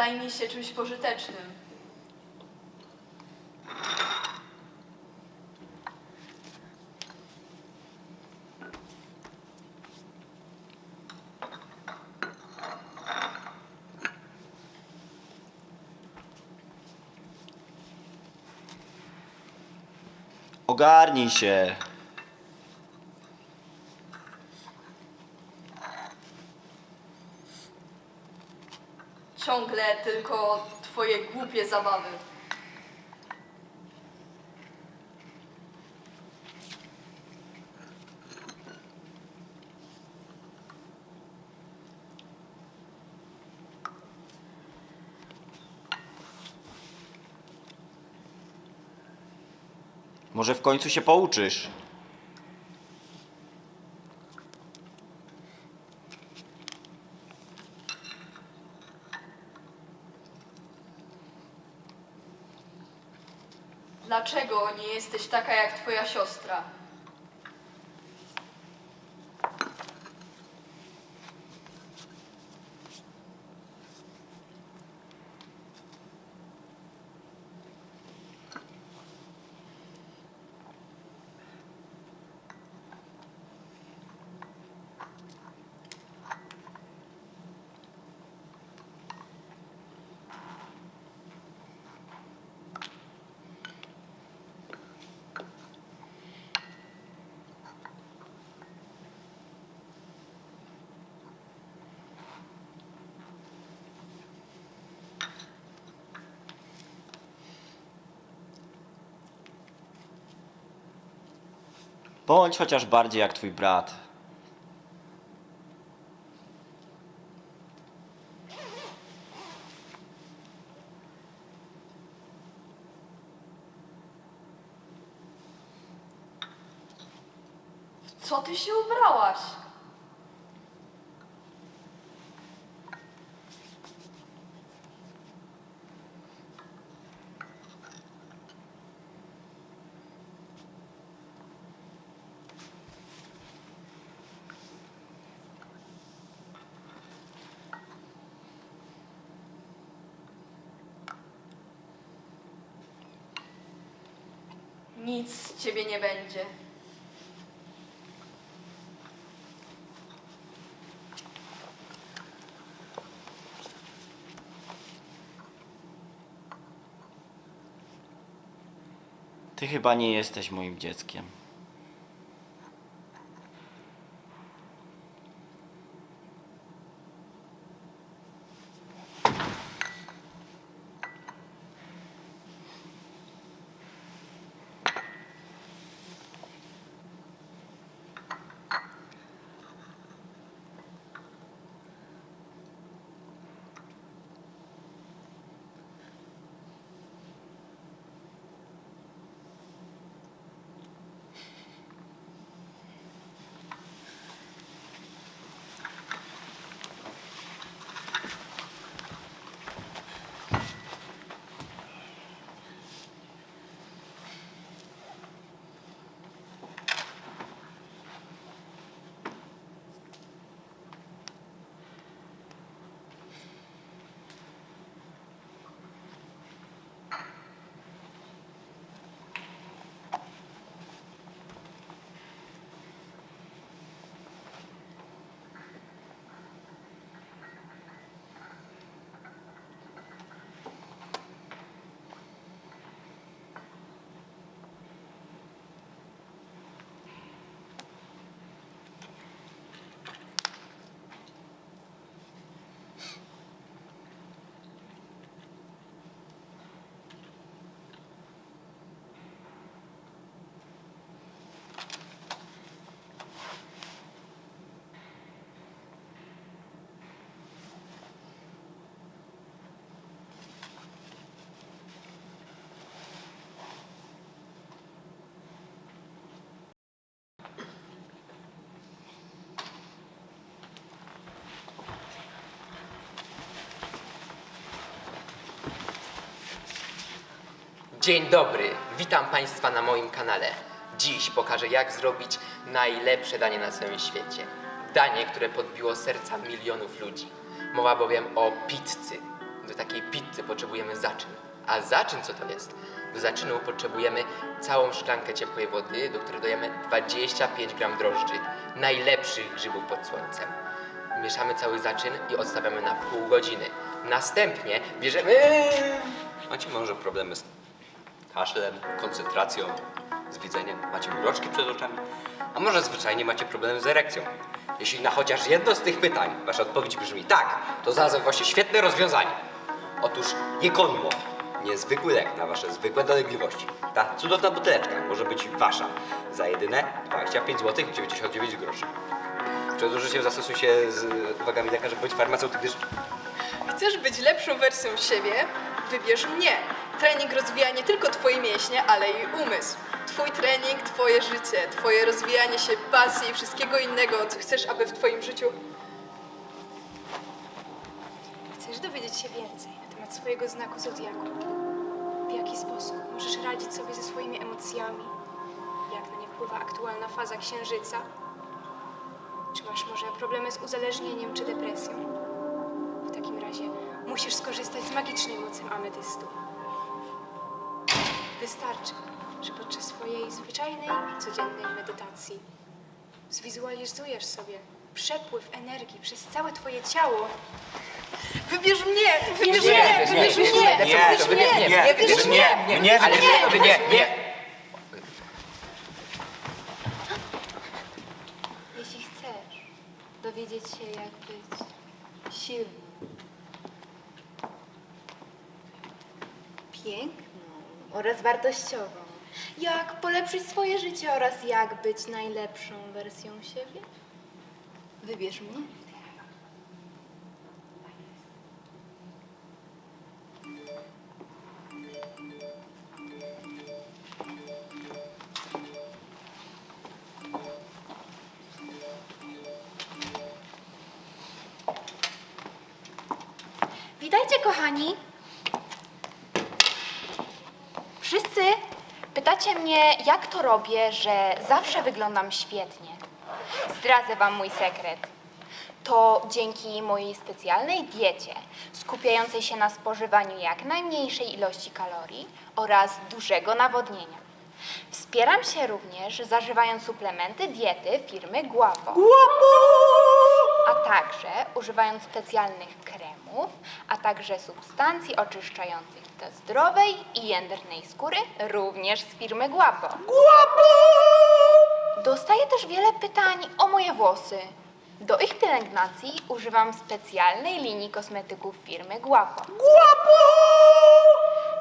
Zajmij się czymś pożytecznym. Ogarnij się. Ciągle tylko twoje głupie zabawy. Może w końcu się pouczysz. Dlaczego nie jesteś taka jak twoja siostra? Bądź chociaż bardziej jak twój brat. W co ty się ubrałaś? Nic z ciebie nie będzie. Ty chyba nie jesteś moim dzieckiem. Dzień dobry, witam Państwa na moim kanale. Dziś pokażę jak zrobić najlepsze danie na całym świecie. Danie, które podbiło serca milionów ludzi. Mowa bowiem o pizzy. do takiej pizzy potrzebujemy zaczyn. A zaczyn co to jest? Do zaczynu potrzebujemy całą szklankę ciepłej wody, do której dajemy 25 gram drożdży, najlepszych grzybów pod słońcem. Mieszamy cały zaczyn i odstawiamy na pół godziny. Następnie bierzemy... Macie może problemy z kaszlem, koncentracją, z widzeniem? Macie mroczki przed oczami? A może zwyczajnie macie problemy z erekcją? Jeśli na chociaż jedno z tych pytań wasza odpowiedź brzmi tak, to znalazłem właśnie świetne rozwiązanie. Otóż Jekonmo, niezwykły lek na wasze zwykłe dolegliwości. Ta cudowna buteleczka może być wasza za jedyne 25 zł 99 groszy. Przed użyciem zastosuj się z uwagami lekarza bądź farmaceuty, gdyż Chcesz być lepszą wersją siebie? Wybierz mnie. Trening rozwija nie tylko twoje mięśnie, ale i umysł. Twój trening, twoje życie, twoje rozwijanie się, pasji i wszystkiego innego, co chcesz, aby w twoim życiu Chcesz dowiedzieć się więcej na temat swojego znaku zodiaku? W jaki sposób możesz radzić sobie ze swoimi emocjami? Jak na nie wpływa aktualna faza księżyca? Czy masz może problemy z uzależnieniem czy depresją? W takim razie musisz skorzystać z magicznej mocy ametystu. Wystarczy, że podczas swojej zwyczajnej, codziennej medytacji zwizualizujesz sobie przepływ energii przez całe twoje ciało Wybierz mnie! Wybierz Nie, mnie! nie, Wybierz nie, mnie! nie, Wybierz nie, mnie! nie, nie, Wybierz wybierz mnie! mnie, mnie, Ale wybierz nie, nie, nie. Jeśli chcesz dowiedzieć się, jak być silną, piękną oraz wartościową, jak polepszyć swoje życie oraz jak być najlepszą wersją siebie, wybierz mnie. Witajcie, kochani. Wszyscy pytacie mnie, jak to robię, że zawsze wyglądam świetnie. Zdradzę Wam mój sekret. To dzięki mojej specjalnej diecie, skupiającej się na spożywaniu jak najmniejszej ilości kalorii oraz dużego nawodnienia. Wspieram się również zażywając suplementy diety firmy Guapo a także używając specjalnych kremów, a także substancji oczyszczających do zdrowej i jędrnej skóry, również z firmy Guapo. Dostaję też wiele pytań o moje włosy. Do ich pielęgnacji używam specjalnej linii kosmetyków firmy Guapo.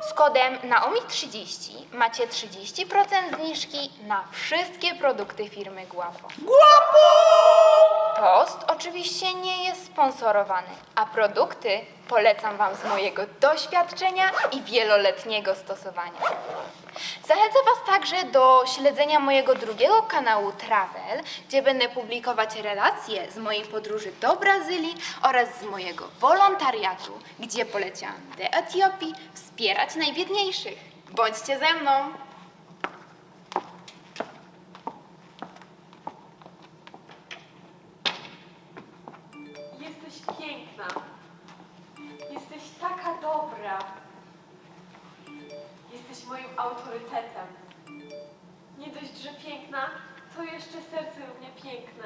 Z kodem Naomi30 macie 30% zniżki na wszystkie produkty firmy Guapo. Post oczywiście nie jest sponsorowany, a produkty polecam Wam z mojego doświadczenia i wieloletniego stosowania. Zachęcam Was także do śledzenia mojego drugiego kanału Travel, gdzie będę publikować relacje z mojej podróży do Brazylii oraz z mojego wolontariatu, gdzie poleciałam do Etiopii wspierać najbiedniejszych. Bądźcie ze mną! Autorytetem. Nie dość, że piękna, to jeszcze serce równie piękne.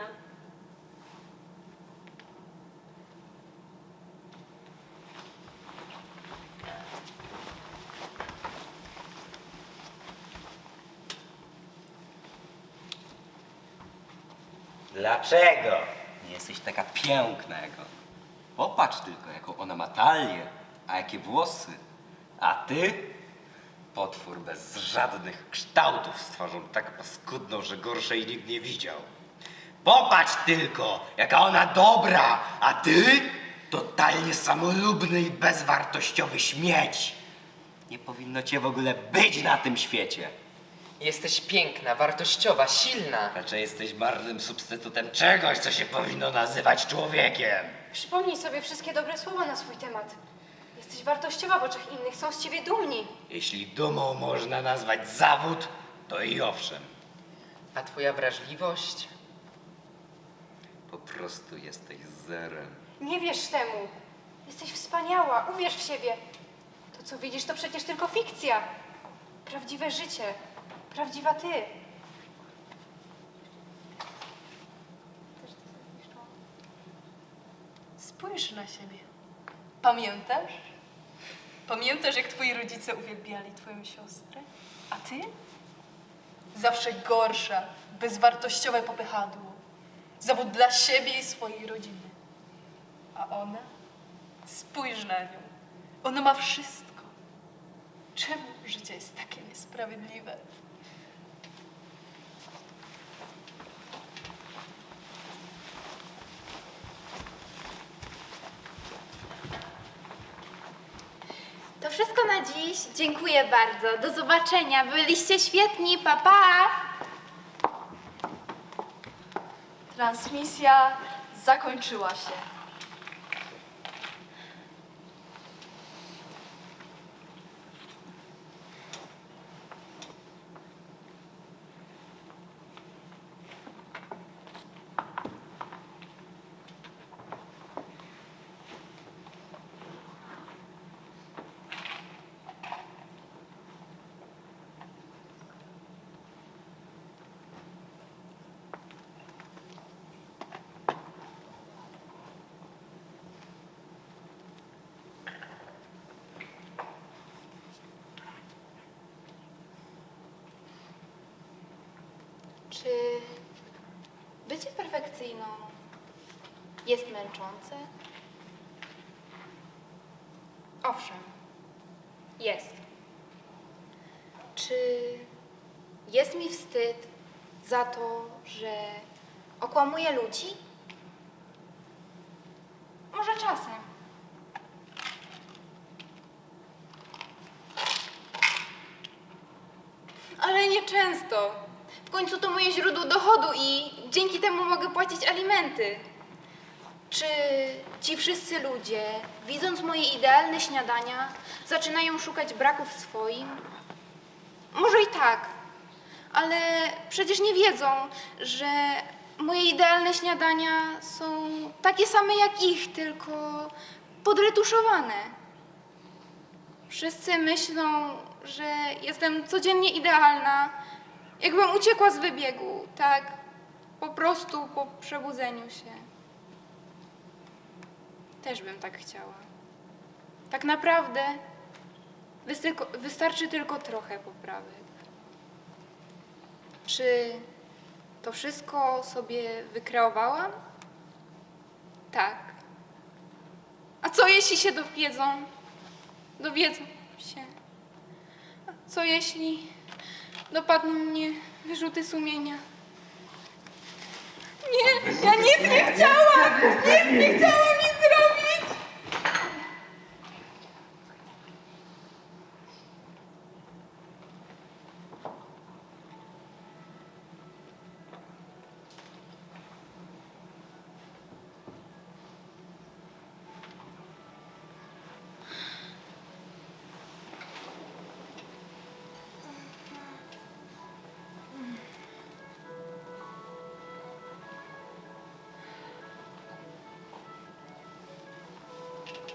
Dlaczego nie jesteś taka piękna jak ona? Popatrz tylko, jaką ona ma talię, a jakie włosy. A ty? Potwór bez żadnych kształtów stworzył tak paskudną, że gorszej nikt nie widział. Popatrz tylko, jaka ona dobra, a ty? Totalnie samolubny i bezwartościowy śmieć. Nie powinno cię w ogóle być na tym świecie. Jesteś piękna, wartościowa, silna. Raczej jesteś marnym substytutem czegoś, co się powinno nazywać człowiekiem. Przypomnij sobie wszystkie dobre słowa na swój temat. Jesteś wartościowa w oczach innych, są z ciebie dumni. Jeśli dumą można nazwać zawód, to i owszem. A twoja wrażliwość? Po prostu jesteś zerem. Nie wierz temu. Jesteś wspaniała, uwierz w siebie. To, co widzisz, to przecież tylko fikcja. Prawdziwe życie, prawdziwa ty. Spójrz na siebie. Pamiętasz? Pamiętasz, jak twoi rodzice uwielbiali twoją siostrę? A ty? Zawsze gorsza, bezwartościowe popychadło. Zawód dla siebie i swojej rodziny. A ona? Spójrz na nią. Ona ma wszystko. Czemu życie jest takie niesprawiedliwe? To wszystko na dziś. Dziękuję bardzo. Do zobaczenia. Byliście świetni. Pa, pa! Transmisja zakończyła się. Czy bycie perfekcyjną jest męczące? Owszem, jest. Czy jest mi wstyd za to, że okłamuję ludzi? Może czasem. Ale nie często. W końcu to moje źródło dochodu i dzięki temu mogę płacić alimenty. Czy ci wszyscy ludzie, widząc moje idealne śniadania, zaczynają szukać braków w swoim? Może i tak, ale przecież nie wiedzą, że moje idealne śniadania są takie same jak ich, tylko podretuszowane. Wszyscy myślą, że jestem codziennie idealna, jakbym uciekła z wybiegu, tak po prostu po przebudzeniu się. Też bym tak chciała. Tak naprawdę wystarczy tylko trochę poprawek. Czy to wszystko sobie wykreowałam? Tak. A co jeśli się dowiedzą? Dowiedzą się. A co jeśli dopadną mnie wyrzuty sumienia? Nie, ja nic nie chciałam! Nic nie chciałam nic zrobić!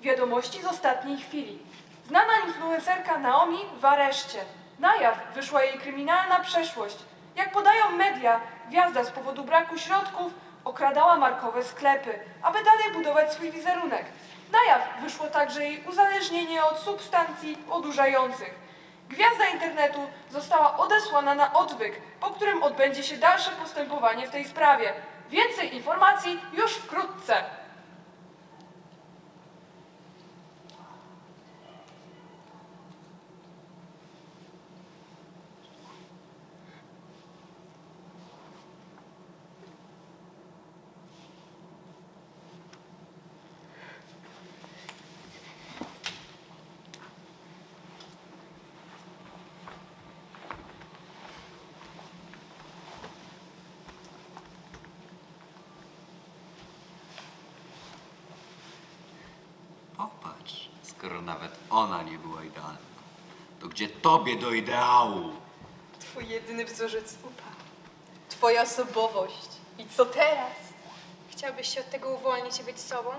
Wiadomości z ostatniej chwili. Znana influencerka Naomi w areszcie. Na jaw wyszła jej kryminalna przeszłość. Jak podają media, gwiazda z powodu braku środków okradała markowe sklepy, aby dalej budować swój wizerunek. Na jaw wyszło także jej uzależnienie od substancji odurzających. Gwiazda internetu została odesłana na odwyk, po którym odbędzie się dalsze postępowanie w tej sprawie. Więcej informacji już wkrótce. Popatrz, skoro nawet ona nie była idealna, to gdzie tobie do ideału? Twój jedyny wzorzec upadł. Twoja osobowość. I co teraz? Chciałbyś się od tego uwolnić i być sobą?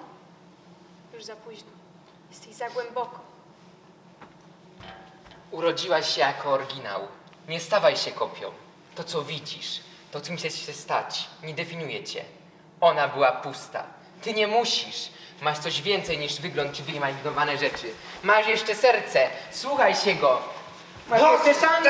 Już za późno. Jesteś za głęboko. Urodziłaś się jako oryginał. Nie stawaj się kopią. To, co widzisz, to, czym chcesz się stać, nie definiuje cię. Ona była pusta. Ty nie musisz. Masz coś więcej niż wygląd czy wyimaginowane rzeczy. Masz jeszcze serce. Słuchaj się go. Masz jeszcze szansę.